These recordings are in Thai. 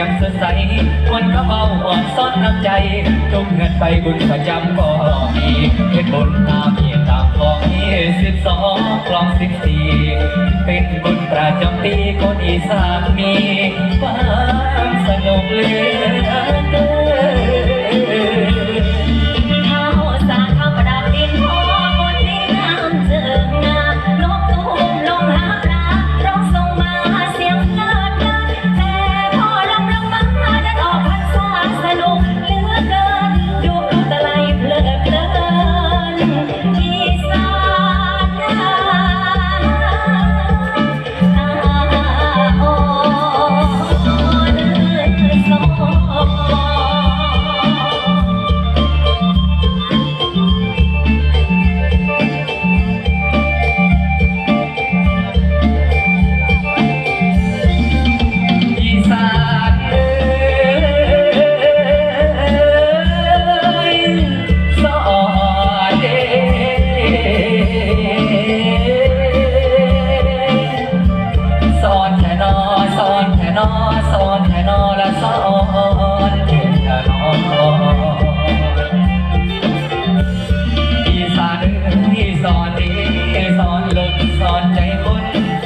ยงสดใสมันก็เบาอ่อนซ่อนน้ำใจจงเงินไปบุญประจำก็มีเห็นบุญตามเมียตามของมีสิบสองคลองสิบสี่เป็นบุญประจำปีคนอีสานมีความสนุกเลย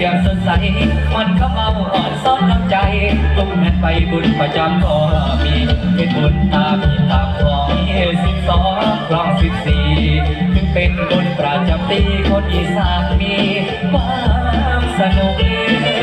คนเกี่ยวสดใส มันเข้าเมาอ่อนสอนน้ำใจตุ้มเงินไปบุญประจำก็มีเป็นบุญตามีตามของสิบสองครองสิบสี่ถึงเป็นบุญประจำตีคนอีสานมีความสนุก